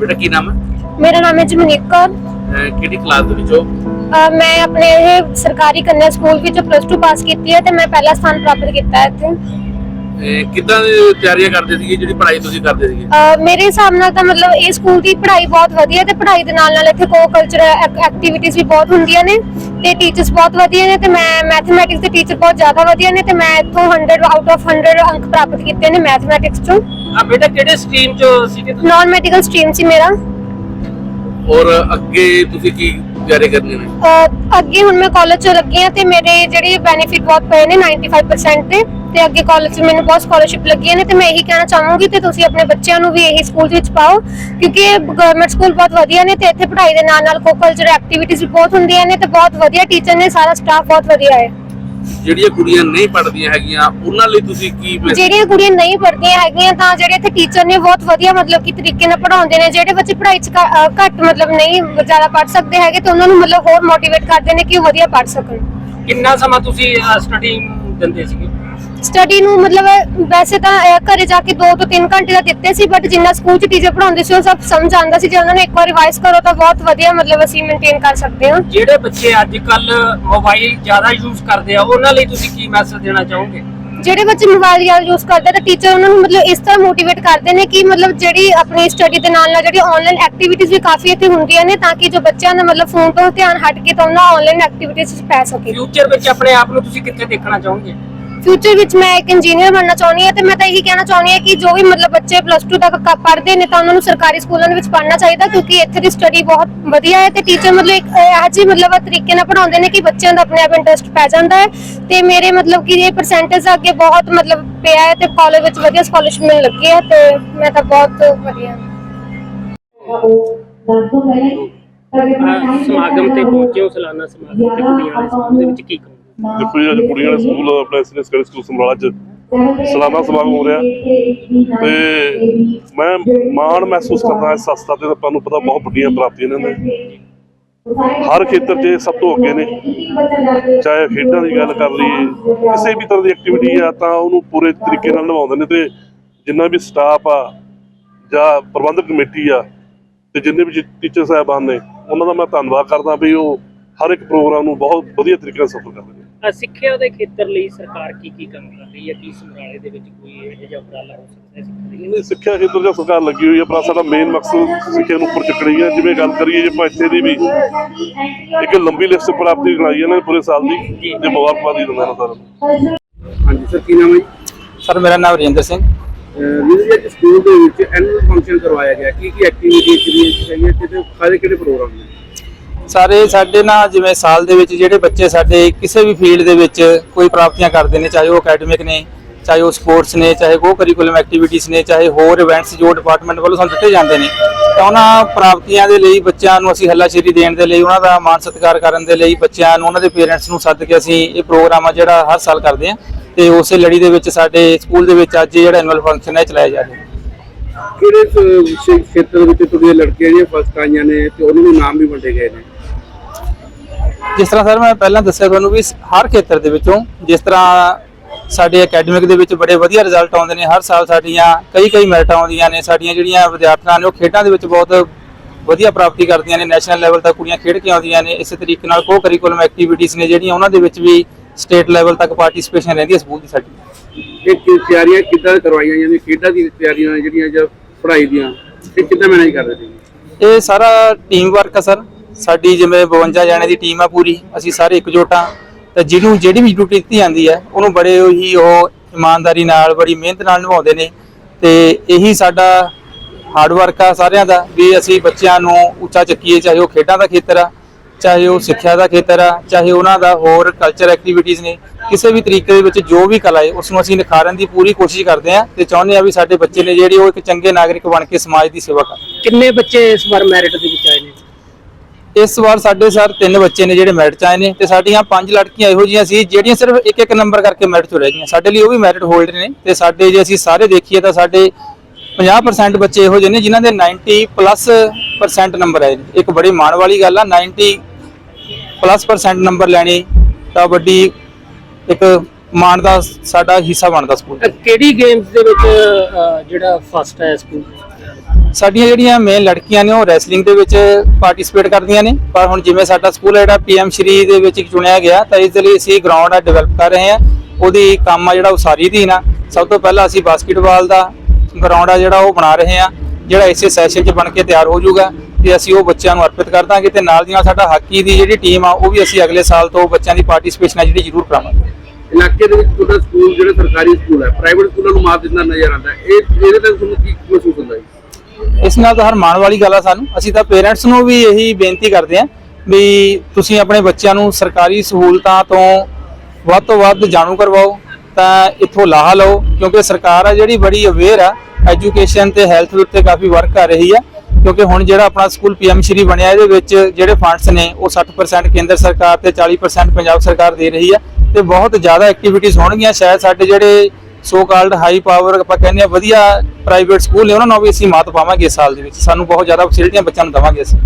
ਬੇਟਾ ਕੀ ਨਾਮ ਹੈ? ਮੇਰਾ ਨਾਮ ਹੈ ਜਮਨੀਤ ਕੌਰ। ਅਹ ਕਿਹੜੀ ਕਲਾਸ ਦੇ ਵਿੱਚ ਹੋ? ਅਹ ਮੈਂ ਆਪਣੇ ਇਹ ਸਰਕਾਰੀ ਕੰਨਿਆ ਸਕੂਲ ਵਿੱਚ ਪਲੱਸ 2 ਪਾਸ ਕੀਤੀ ਹੈ ਤੇ ਮੈਂ ਪਹਿਲਾ ਸਥਾਨ ਪ੍ਰਾਪਤ ਕੀਤਾ ਹੈ ਇੱਥੇ। ਕਿੱਦਾਂ ਦੀ ਤਿਆਰੀਆਂ ਕਰਦੇ ਸੀਗੇ? ਜਿਹੜੀ ਪੜ੍ਹਾਈ ਤੁਸੀਂ ਕਰਦੇ ਸੀਗੇ? ਅਹ ਮੇਰੇ ਹਿਸਾਬ ਨਾਲ ਤਾਂ ਮਤਲਬ ਇਹ ਸਕੂਲ ਦੀ ਪੜ੍ਹਾਈ ਬਹੁਤ ਵਧੀਆ ਤੇ ਪੜ੍ਹਾਈ ਦੇ ਨਾਲ ਨਾਲ ਇੱਥੇ ਕੋ ਕਲਚਰਲ ਐਕਟੀਵਿਟੀਜ਼ ਵੀ ਬਹੁਤ ਹੁੰਦੀਆਂ ਨੇ ਤੇ ਟੀਚਰਸ ਬਹੁਤ ਵਧੀਆ ਨੇ ਤੇ ਮੈਂ ਮੈਥਮੈਟਿਕਸ ਦੇ ਟੀਚਰ ਬਹੁਤ ਜ਼ਿਆਦਾ ਵਧੀਆ ਨੇ ਤੇ ਮੈਂ ਇੱਥੋਂ 100 ਆਊਟ ਆਫ 100 ਅੰਕ ਪ੍ਰਾਪਤ ਕੀਤੇ ਨੇ ਮੈਥਮੈਟਿਕਸ ਚੋਂ। ਆ ਬੇਟਾ ਕਿਹੜੇ ਸਟਰੀਮ ਚ ਸੀਗੇ ਤੁਸੀਂ? ਨਾਨ ਮੈਡੀਕਲ ਸਟਰੀਮ ਸੀ ਮੇਰਾ। ਔਰ ਅੱਗੇ ਤੁਸੀਂ ਕੀ ਤਿਆਰੀ ਕਰਨੀ ਨੇ? ਅਹ ਅੱਗੇ ਹੁਣ ਮੈਂ ਕਾਲਜ ਚ ਲੱਗੀ ਹਾਂ ਤੇ ਮੇਰੇ ਜਿਹੜੇ ਬੈਨੀਫਿਟ ਬਹੁਤ ਪਏ ਨੇ 95% ਤੇ। ਤੇ ਅੱਗੇ ਕਾਲਜ ਚ ਮੈਨੂੰ ਬਹੁਤ ਸਕਾਲਰਸ਼ਿਪ ਲੱਗੀਆਂ ਨੇ ਤੇ ਮੈਂ ਇਹੀ ਕਹਿਣਾ ਚਾਹੂੰਗੀ ਤੇ ਤੁਸੀਂ ਆਪਣੇ ਬੱਚਿਆਂ ਨੂੰ ਵੀ ਇਹੀ ਸਕੂਲ ਵਿੱਚ ਪਾਓ ਕਿਉਂਕਿ ਇਹ ਗਵਰਨਮੈਂਟ ਸਕੂਲ ਬਹੁਤ ਵਧੀਆ ਨੇ ਤੇ ਇੱਥੇ ਪੜ੍ਹਾਈ ਦੇ ਨਾਲ ਨਾਲ ਕੋ ਕਲਚਰ ਐਕਟੀਵਿਟੀਜ਼ ਵੀ ਬਹੁਤ ਹੁੰਦੀਆਂ ਨੇ ਤੇ ਬਹੁਤ ਵਧੀਆ ਟੀਚਰ ਨੇ ਸਾਰਾ ਸਟਾਫ ਬਹੁਤ ਵਧੀਆ ਹੈ। ਜਿਹੜੀਆਂ ਕੁੜੀਆਂ ਨਹੀਂ ਪੜ੍ਹਦੀਆਂ ਹੈਗੀਆਂ ਉਹਨਾਂ ਲਈ ਤੁਸੀਂ ਕੀ ਜਿਹੜੀਆਂ ਕੁੜੀਆਂ ਨਹੀਂ ਪੜ੍ਹਦੀਆਂ ਹੈਗੀਆਂ ਤਾਂ ਜਿਹੜੇ ਇੱਥੇ ਟੀਚਰ ਨੇ ਬਹੁਤ ਵਧੀਆ ਮਤਲਬ ਕਿ ਤਰੀਕੇ ਨਾਲ ਪੜ੍ਹਾਉਂਦੇ ਨੇ ਜਿਹੜੇ ਬੱਚੇ ਪੜ੍ਹਾਈ 'ਚ ਘ- ਅਹ ਘੱਟ ਮਤਲਬ ਨਹੀਂ ਜ਼ਿਆਦਾ ਪੜ੍ਹ ਸਕਦੇ ਹੈਗੇ ਤੇ ਉਹਨਾਂ ਨੂੰ ਮਤਲਬ ਹੋਰ ਮੋਟੀਵੇਟ ਕਰਦੇ ਨੇ ਕਿ ਉਹ ਵਧੀਆ ਪੜ੍ਹ ਸਕਣ। ਕਿੰਨਾ ਸਮਾਂ ਤੁਸੀਂ ਸਟੱਡੀ ਦਿੰਦੇ ਸੀਗੇ? ਸਟੱਡੀ ਨੂੰ ਮਤਲਬ ਵੈਸੇ ਤਾਂ ਅਹ, ਘਰੇ ਜਾ ਕੇ 2 ਤੋਂ 3 ਘੰਟੇ ਦਾ ਦਿੱਤੇ ਸੀ ਬਟ ਜਿੰਨਾ ਸਕੂਲ 'ਚ ਟੀਚਰ ਪੜ੍ਹਾਉਂਦੇ ਸੀ ਉਹ ਸਭ ਸਮਝ ਆਉਂਦਾ ਸੀ। ਜੇ ਉਹਨਾਂ ਨੂੰ ਇੱਕ ਵਾਰ ਰਿਵਾਈਜ਼ ਕਰੋ ਤਾਂ ਬਹੁਤ ਵਧੀਆ ਮਤਲਬ ਅਸੀਂ ਮੇਨਟੇਨ ਕਰ ਸਕਦੇ ਹਾਂ। ਜਿਹੜੇ ਬੱਚੇ ਅੱਜ ਕੱਲ ਮੋਬਾਈਲ ਜ਼ਿਆਦਾ ਯੂਜ਼ ਕਰਦੇ ਆ ਉਹਨਾਂ ਲਈ ਤੁਸੀਂ ਕੀ ਮੈਸੇਜ ਦੇਣਾ ਚਾਹੋਗੇ? ਜਿਹੜੇ ਬੱਚੇ ਮੋਬਾਈਲ ਜ਼ਿਆਦਾ ਯੂਜ਼ ਕਰਦੇ ਤਾਂ ਟੀਚਰ ਉਹਨਾਂ ਨੂੰ ਮਤਲਬ ਇਸ ਤਰ੍ਹਾਂ ਮੋਟੀਵੇਟ ਕਰਦੇ ਨੇ ਕਿ ਮਤਲਬ ਜਿਹੜੀ ਆਪਣੀ ਸਟੱਡੀ ਦੇ ਨਾਲ ਨਾਲ ਜਿਹੜੀ ਆਨਲਾਈਨ ਐਕਟੀਵਿਟੀਜ਼ ਵੀ ਕਾਫੀ ਇੱਥੇ ਹੁੰਦੀਆਂ ਨੇ ਤਾਂ ਕਿ ਜੋ ਬੱਚਿਆਂ ਦਾ ਮਤਲਬ ਫੋਨ ਤੋਂ ਧਿਆਨ ਹਟ ਕੇ ਤਾਂ ਉਹਨਾਂ ਆਨਲਾਈਨ ਐਕਟੀਵਿਟੀਜ਼ 'ਚ ਪੈ ਸਕੇ। ਫਿਊਚਰ ਵਿੱਚ ਆਪਣੇ ਆਪ ਨੂੰ ਤੁਸੀਂ ਕਿੱਥੇ ਦੇਖਣਾ ਚਾਹੋਗੇ? ਫਿਊਚਰ ਵਿੱਚ ਮੈਂ ਇੱਕ ਇੰਜੀਨੀਅਰ ਬਣਨਾ ਚਾਹੁੰਦੀ ਹਾਂ ਤੇ ਮੈਂ ਤਾਂ ਇਹੀ ਕਹਿਣਾ ਚਾਹੁੰਦੀ ਹਾਂ ਕਿ ਜੋ ਵੀ ਮਤਲਬ ਬੱਚੇ ਪਲੱਸ 2 ਤੱਕ ਕ- ਪੜ੍ਹਦੇ ਨੇ ਤਾਂ ਉਹਨਾਂ ਨੂੰ ਸਰਕਾਰੀ ਸਕੂਲਾਂ ਦੇ ਵਿੱਚ ਪੜ੍ਹਨਾ ਚਾਹੀਦਾ ਕਿਉਂਕਿ ਇੱਥੇ ਦੀ ਸਟੱਡੀ ਬਹੁਤ ਵਧੀਆ ਹੈ ਤੇ ਟੀਚਰ ਮਤਲਬ ਇੱਕ ਇਹੋ ਜਿਹੀ ਮਤਲਬ ਤਰੀਕੇ ਨਾਲ ਪੜ੍ਹਾਉਂਦੇ ਨੇ ਕਿ ਬੱਚਿਆਂ ਦਾ ਆਪਣੇ ਆਪ ਇੰਟਰਸਟ ਪੈ ਜਾਂਦਾ ਹੈ ਤੇ ਮੇਰੇ ਮਤਲਬ ਕਿ ਇਹ ਪਰਸੈਂਟੇਜ ਅੱਗੇ ਬਹੁਤ ਮਤਲਬ ਪਿਆ ਹੈ ਤੇ ਕਾਲਜ ਵਿੱਚ ਵਧੀਆ ਸਕਾਲਰਸ਼ਿਪ ਮਿਲਣ ਲੱਗੀ ਹੈ ਤੇ ਮੈਂ ਤਾਂ ਬਹੁਤ ਵਧੀਆ। ਸਮਾਗਮ ਤੇ ਪਹੁੰਚੇ ਹੋ ਸਾਲਾਨਾ ਸਮਾਗਮ ਤੇ ਕੁੜੀਆਂ ਵਾਲੇ ਸਕੂਲ ਦੇ ਵਿੱਚ ਕੀ ਕਹੋਗੇ ਦੇਖੋ ਜੀ ਅੱਜ ਕੁੜੀਆਂ ਦੇ ਸਕੂਲ, ਆਪਣੇ ਐਸਐਸ ਸੈਕੰਡਰੀ ਸਕੂਲ ਸਮਰਾਲਾ ਚ ਸਾਲਾਨਾ ਸਮਾਗਮ ਹੋ ਰਿਹਾ। ਤੇ ਮੈਂ ਮਾਣ ਮਹਿਸੂਸ ਕਰਦਾ ਇਸ ਸੰਸਥਾ ਤੇ, ਆਪਾਂ ਨੂੰ ਪਤਾ ਬਹੁਤ ਵੱਡੀਆਂ ਪ੍ਰਾਪਤੀਆਂ ਨੇ ਇਹਨਾਂ ਦੀਆਂ। ਹਰ ਖੇਤਰ 'ਚ ਸਭ ਤੋਂ ਅੱਗੇ ਨੇ। ਚਾਹੇ ਖੇਡਾਂ ਦੀ ਗੱਲ ਕਰ ਲਈਏ, ਕਿਸੇ ਵੀ ਤਰ੍ਹਾਂ ਦੀ ਐਕਟੀਵਿਟੀ ਆ, ਤਾਂ ਉਹਨੂੰ ਪੂਰੇ ਤਰੀਕੇ ਨਾਲ ਨਿਭਾਉਂਦੇ ਨੇ। ਤੇ ਜਿੰਨਾ ਵੀ ਸਟਾਫ ਆ, ਜਾਂ ਪ੍ਰਬੰਧਕ ਕਮੇਟੀ ਆ, ਤੇ ਜਿੰਨੇ ਵੀ ਟੀਚਰ ਸਾਹਿਬਾਨ ਨੇ, ਉਹਨਾਂ ਦਾ ਮੈਂ ਧੰਨਵਾਦ ਕਰਦਾ ਵੀ ਉਹ ਹਰ ਇੱਕ ਪ੍ਰੋਗਰਾਮ ਨੂੰ ਬਹੁਤ ਵਧੀਆ ਤਰੀਕੇ ਨਾਲ ਸਫਲ ਕਰਦੇ ਨੇ। ਅ, ਸਿੱਖਿਆ ਦੇ ਖੇਤਰ ਲਈ ਸਰਕਾਰ ਕੀ ਕੀ ਕੰਮ ਕਰ ਰਹੀ ਹੈ? ਕੀ ਸਮਰਾਲੇ ਦੇ ਵਿੱਚ ਕੋਈ ਇਹੋ ਜਿਹਾ ਉਪਰਾਲਾ ਹੋ ਸਕਦਾ ਹੈ ਸਿੱਖਿਆ ਦੇ ਲਈ? ਨਹੀਂ ਸਿੱਖਿਆ ਖੇਤਰ 'ਚ ਸਰਕਾਰ ਲੱਗੀ ਹੋਈ ਹੈ ਪਰ ਸਾਡਾ ਮੇਨ ਮਕਸਦ ਸਿੱਖਿਆ ਨੂੰ ਉੱਪਰ ਚੱਕਣੀ ਹੈ। ਜਿਵੇਂ ਗੱਲ ਕਰੀਏ ਜੇ ਆਪਾਂ ਇੱਥੇ ਦੀ ਵੀ ਇੱਕ ਲੰਬੀ ਲਿਸਟ ਪ੍ਰਾਪਤੀ ਬਣਾਈ ਇਹਨਾਂ ਨੇ ਪੂਰੇ ਸਾਲ ਦੀ ਤੇ ਮੁਬਾਰਕਬਾਦ ਹੀ ਦਿੰਦਾ ਨਾ ਸਾਰਿਆਂ ਨੂੰ ਹਾਂਜੀ ਸਰ ਕੀ ਨਾਮ ਹੈ ਜੀ? ਸਰ ਮੇਰਾ ਨਾਮ ਰਜਿੰਦਰ ਸਿੰਘ। ਵੀਰ ਜੀ ਅੱਜ ਸਕੂਲ ਦੇ ਵਿੱਚ ਐਨੂਅਲ ਫੰਕਸ਼ਨ ਕਰਵਾਇਆ ਗਿਆ। ਕੀ ਕੀ ਐਕਟੀਵਿਟੀ ਕਿਹੜੀ ਚਾਹੀਏ ਤੇ ਕਿਹੜੇ ਕਿਹੜੇ ਪ੍ਰੋਗਰਾਮ ਨੇ? ਸਾਰੇ ਸਾਡੇ ਨਾਲ ਜਿਵੇਂ ਸਾਲ ਦੇ ਵਿੱਚ ਜਿਹੜੇ ਬੱਚੇ ਸਾਡੇ ਕਿਸੇ ਵੀ ਫੀਲਡ ਦੇ ਵਿੱਚ ਕੋਈ ਪ੍ਰਾਪਤੀਆਂ ਕਰਦੇ ਨੇ, ਚਾਹੇ ਉਹ ਅਕੈਡਮਿਕ ਨੇ, ਚਾਹੇ ਉਹ ਸਪੋਰਟਸ ਨੇ, ਚਾਹੇ ਕੋ ਕਰਿਕੂਲਮ ਐਕਟੀਵਿਟੀਜ਼ ਨੇ, ਚਾਹੇ ਹੋਰ ਇਵੈਂਟਸ ਜੋ ਡਿਪਾਰਟਮੈਂਟ ਵੱਲੋਂ ਸਾਨੂੰ ਦਿੱਤੇ ਜਾਂਦੇ ਨੇ, ਤਾਂ ਉਹਨਾਂ ਪ੍ਰਾਪਤੀਆਂ ਦੇ ਲਈ ਬੱਚਿਆਂ ਨੂੰ ਅਸੀਂ ਹੱਲਾਸ਼ੇਰੀ ਦੇਣ ਦੇ ਲਈ, ਉਹਨਾਂ ਦਾ ਮਾਣ ਸਤਿਕਾਰ ਕਰਨ ਦੇ ਲਈ ਬੱਚਿਆਂ ਨੂੰ, ਉਹਨਾਂ ਦੇ ਪੇਰੈਂਟਸ ਨੂੰ ਸੱਦ ਕੇ ਅਸੀਂ ਇਹ ਪ੍ਰੋਗਰਾਮ ਆ ਜਿਹੜਾ ਹਰ ਸਾਲ ਕਰਦੇ ਹਾਂ ਤੇ ਉਸੇ ਲੜੀ ਦੇ ਵਿੱਚ ਸਾਡੇ ਸਕੂਲ ਦੇ ਵਿੱਚ ਅੱਜ ਜਿਹੜਾ ਐਨੂਅਲ ਫੰਕਸ਼ਨ ਹੈ ਇਹ ਚਲਾਇਆ ਜਾ ਰਿਹਾ ਹੈ। ਕਿਹੜੇ ਖੇਤਰ ਵਿੱਚ ਤੁਹਾਡੀਆਂ ਲੜਕੀਆਂ ਜਿਹੜੀਆਂ ਫਸਟ ਆਈਆਂ ਨੇ ਤੇ ਉਹਨਾਂ ਨੂੰ ਨਾਮ ਵੀ ਵੰਡੇ ਗਏ ਨੇ? ਜਿਸ ਤਰ੍ਹਾਂ ਸਰ ਮੈਂ ਪਹਿਲਾਂ ਦੱਸਿਆ ਤੁਹਾਨੂੰ ਵੀ ਹਰ ਖੇਤਰ ਦੇ ਵਿੱਚੋਂ ਜਿਸ ਤਰ੍ਹਾਂ ਸਾਡੇ ਅਕੈਡਮਿਕ ਦੇ ਵਿੱਚ ਬੜੇ ਵਧੀਆ ਰਿਜ਼ਲਟ ਆਉਂਦੇ ਨੇ ਹਰ ਸਾਲ ਸਾਡੀਆਂ ਕਈ ਕਈ ਮੈਰਿਟਾਂ ਆਉਂਦੀਆਂ ਨੇ ਸਾਡੀਆਂ ਜਿਹੜੀਆਂ ਵਿਦਿਆਰਥਣਾਂ ਨੇ ਉਹ ਖੇਡਾਂ ਦੇ ਵਿੱਚ ਬਹੁਤ ਵਧੀਆ ਪ੍ਰਾਪਤੀ ਕਰਦੀਆਂ ਨੇ ਨੈਸ਼ਨਲ ਲੈਵਲ ਤੱਕ ਕੁੜੀਆਂ ਖੇਡ ਕੇ ਆਉਂਦੀਆਂ ਨੇ ਇਸੇ ਤਰੀਕੇ ਨਾਲ ਕੋ ਕਰਿਕੂਲਮ ਐਕਟੀਵਿਟੀਜ਼ ਨੇ ਜਿਹੜੀਆਂ ਉਹਨਾਂ ਦੇ ਵਿੱਚ ਵੀ ਸਟੇਟ ਲੈਵਲ ਤੱਕ ਪਾਰਟਿਸਿਪੇਸ਼ਨ ਰਹਿੰਦੀ ਹੈ ਸਕੂਲ ਦੀ ਸਾਡੀ। ਇਹ ਕੀ ਤਿਆਰੀਆਂ ਕਿੱਦਾਂ ਕਰਵਾਈਆਂ ਜਾਂਦੀਆਂ ਖੇਡਾਂ ਦੀ ਤਿਆਰੀਆਂ ਜਿਹੜੀਆਂ ਜਾਂ ਪੜ੍ਹਾਈ ਦੀਆਂ ਇਹ ਕਿੱਦਾਂ ਮੈਨੇਜ ਕਰਦੇ ਸੀ ਇਹ ਸਾਰਾ ਟੀਮ ਵਰਕ ਆ ਸਰ। ਸਾਡੀ ਜਿਵੇਂ 52 ਜਣੇ ਦੀ ਟੀਮ ਆ ਪੂਰੀ, ਅਸੀਂ ਸਾਰੇ ਇਕਜੁੱਟ ਆ ਤਾਂ ਜਿਹਨੂੰ ਜਿਹੜੀ ਵੀ ਡਿਊਟੀ ਦਿੱਤੀ ਜਾਂਦੀ ਹੈ, ਉਹਨੂੰ ਬੜੇ ਹੀ ਉਹ ਇਮਾਨਦਾਰੀ ਨਾਲ, ਬੜੀ ਮਿਹਨਤ ਨਾਲ ਨਿਭਾਉਂਦੇ ਨੇ। ਤੇ ਇਹੀ ਸਾਡਾ ਹਾਰਡ ਵਰਕ ਆ ਸਾਰਿਆਂ ਦਾ, ਵੀ ਅਸੀਂ ਬੱਚਿਆਂ ਨੂੰ ਉੱਚਾ ਚੱਕੀਏ, ਚਾਹੇ ਉਹ ਖੇਡਾਂ ਦਾ ਖੇਤਰ ਆ, ਚਾਹੇ ਉਹ ਸਿੱਖਿਆ ਦਾ ਖੇਤਰ ਆ, ਚਾਹੇ ਉਹਨਾਂ ਦਾ ਹੋਰ ਕਲਚਰ ਐਕਟੀਵਿਟੀਜ਼ ਨੇ। ਕਿਸੇ ਵੀ ਤਰੀਕੇ ਦੇ ਵਿੱਚ ਜੋ ਵੀ ਕਲਾ ਹੈ ਉਸ ਨੂੰ ਅਸੀਂ ਨਿਖਾਰਨ ਦੀ ਪੂਰੀ ਕੋਸ਼ਿਸ਼ ਕਰਦੇ ਆ ਤੇ ਚਾਹੁੰਦੇ ਆ ਵੀ ਸਾਡੇ ਬੱਚੇ ਨੇ ਜਿਹੜੇ ਉਹ ਇੱਕ ਚੰਗੇ ਨਾਗਰਿਕ ਬਣ ਕੇ ਸਮਾਜ ਦੀ ਸੇਵਾ ਕਰਨ ਕਿੰਨੇ ਬੱਚੇ ਇਸ ਵਾਰ ਮੈਰਿਟ ਦੀ ਇਸ ਵਾਰ ਸਾਡੇ ਸਰ ਤਿੰਨ ਬੱਚੇ ਨੇ ਜਿਹੜੇ ਮੈਰਿਟ ਚ ਆਏ ਨੇ ਤੇ ਸਾਡੀਆਂ ਪੰਜ ਲੜਕੀਆਂ ਇਹੋ ਜਿਹੀਆਂ ਸੀ ਜਿਹੜੀਆਂ ਸਿਰਫ ਇੱਕ ਇੱਕ ਨੰਬਰ ਕਰਕੇ ਮੈਰਿਟ ਚ ਰਹਿ ਗਈਆਂ। ਸਾਡੇ ਲਈ ਉਹ ਵੀ ਮੈਰਿਟ ਹੋਲਡਰ ਨੇ ਤੇ ਸਾਡੇ ਜੇ ਅਸੀਂ ਸਾਰੇ ਦੇਖੀਏ ਤਾਂ ਸਾਡੇ 50% ਬੱਚੇ ਇਹੋ ਜਿਹੇ ਨੇ ਜਿਨ੍ਹਾਂ ਦੇ 90 ਪਲੱਸ ਪਰਸੈਂਟ ਨੰਬਰ ਆਏ ਨੇ। ਇੱਕ ਬੜੀ ਮਾਣ ਵਾਲੀ ਗੱਲ ਆ 90 ਪਲੱਸ ਪਰਸੈਂਟ ਨੰਬਰ ਲੈਣੇ ਤਾਂ ਵੱਡੀ ਇੱਕ ਮਾਣ ਦਾ ਸਾਡਾ ਹਿੱਸਾ ਬਣਦਾ ਸਕੂਲ ਅ, ਕਿਹੜੀ ਗੇਮਸ ਦੇ ਵਿੱਚ ਅ, ਜਿਹੜਾ ਫਸਟ ਹੈ ਸਕੂਲ? ਸਾਡੀਆਂ ਜਿਹੜੀਆਂ ਮੇਨ ਲੜਕੀਆਂ ਨੇ ਉਹ ਰੈਸਲਿੰਗ ਦੇ ਵਿੱਚ ਪਾਰਟਿਸਿਪੇਟ ਕਰਦੀਆਂ ਨੇ, ਪਰ ਹੁਣ ਜਿਵੇਂ ਸਾਡਾ ਸਕੂਲ ਹੈ ਜਿਹੜਾ ਪੀਐਮ ਸ਼੍ਰੀ ਦੇ ਵਿੱਚ ਚੁਣਿਆ ਗਿਆ, ਤਾਂ ਇਸ ਦੇ ਲਈ ਅਸੀਂ ਗਰਾਊਂਡ ਆ ਡਿਵੈਲਪ ਕਰ ਰਹੇ ਹਾਂ। ਉਹਦੀ ਕੰਮ ਆ ਜਿਹੜਾ ਉਹ ਸਾਰੀ ਦੀ ਨਾ ਸਭ ਤੋਂ ਪਹਿਲਾਂ ਅਸੀਂ ਬਾਸਕਟਬਾਲ ਦਾ ਗਰਾਊਂਡ ਆ ਜਿਹੜਾ ਉਹ ਬਣਾ ਰਹੇ ਹਾਂ, ਜਿਹੜਾ ਇਸੇ ਸੈਸ਼ਨ 'ਚ ਬਣ ਕੇ ਤਿਆਰ ਹੋ ਜਾਊਗਾ ਤੇ ਅਸੀਂ ਉਹ ਬੱਚਿਆਂ ਨੂੰ ਅਰਪਿਤ ਕਰ ਦਾਂਗੇ ਤੇ ਨਾਲ ਦੀ ਨਾਲ ਸਾਡਾ ਹਾਕੀ ਦੀ ਜਿਹੜੀ ਟੀਮ ਆ, ਉਹ ਵੀ ਅਸੀਂ ਅਗਲੇ ਸਾਲ ਤੋਂ ਬੱਚਿਆਂ ਦੀ ਪਾਰਟਿਸਿਪੇਸ਼ਨ ਆ ਜਿਹੜੀ ਜ਼ਰੂਰ ਕਰਾਵਾਂਗੇ। ਇਲਾਕੇ ਦੇ ਵਿੱਚ ਤੁਹਾਡਾ ਸਕੂਲ ਜਿਹੜਾ ਸਰਕਾਰੀ ਸਕੂਲ ਹੈ ਪ੍ਰਾਈਵੇਟ ਸਕੂਲਾਂ ਨੂੰ ਮਾਤ ਦਿੰਦਾ ਨਜ਼ਰ ਆਉਂਦਾ ਇਹ ਇਹਦੇ ਤੇ ਤੁਹਾਨੂੰ ਕੀ ਮਹਿਸੂਸ ਹੁੰਦਾ ਹੈ ਇਸ ਨਾਲ ਤਾਂ ਹਰ ਮਾਣ ਵਾਲੀ ਗੱਲ ਆ ਸਾਨੂੰ। ਅਸੀਂ ਤਾਂ ਪੇਰੈਂਟਸ ਨੂੰ ਵੀ ਇਹੀ ਬੇਨਤੀ ਕਰਦੇ ਹਾਂ ਵੀ ਤੁਸੀਂ ਆਪਣੇ ਬੱਚਿਆਂ ਨੂੰ ਸਰਕਾਰੀ ਸਹੂਲਤਾਂ ਤੋਂ ਵੱਧ ਤੋਂ ਵੱਧ ਜਾਣੂ ਕਰਵਾਓ, ਤਾਂ ਇੱਥੋਂ ਲਾਹਾ ਲਓ, ਕਿਉਂਕਿ ਸਰਕਾਰ ਆ ਜਿਹੜੀ ਬੜੀ ਅਵੇਅਰ ਆ ਐਜੂਕੇਸ਼ਨ ਤੇ ਹੈਲਥ ਦੇ ਉੱਤੇ ਕਾਫੀ ਵਰਕ ਕਰ ਰਹੀ ਆ, ਕਿਉਂਕਿ ਹੁਣ ਜਿਹੜਾ ਆਪਣਾ ਸਕੂਲ ਪੀਐਮ ਸ਼੍ਰੀ ਬਣਿਆ, ਇਹਦੇ ਵਿੱਚ ਜਿਹੜੇ ਫੰਡਸ ਨੇ, ਉਹ 60% ਕੇਂਦਰ ਸਰਕਾਰ ਤੇ 40% ਪੰਜਾਬ ਸਰਕਾਰ ਦੇ ਰਹੀ ਆ, ਤੇ ਬਹੁਤ ਜ਼ਿਆਦਾ ਐਕਟੀਵਿਟੀਜ਼ ਹੋਣਗੀਆਂ, ਸ਼ਾਇਦ ਸਾਡੇ ਜਿਹੜੇ ਸੋ ਕਾਲਡ ਹਾਈ ਪਾਵਰ ਆਪਾਂ ਕਹਿੰਦੇ ਆ ਵਧੀਆ ਪ੍ਰਾਈਵੇਟ ਸਕੂਲ ਨੇ ਉਹਨਾਂ ਨੂੰ ਵੀ ਅਸੀਂ ਮਾਤ ਪਾਵਾਂਗੇ ਇਸ ਸਾਲ ਦੇ ਵਿੱਚ। ਸਾਨੂੰ ਬਹੁਤ ਜ਼ਿਆਦਾ ਫੈਸਿਲਿਟੀਆਂ ਬੱਚਿਆਂ ਨੂੰ ਦੇਵਾਂਗੇ ਅਸੀਂ।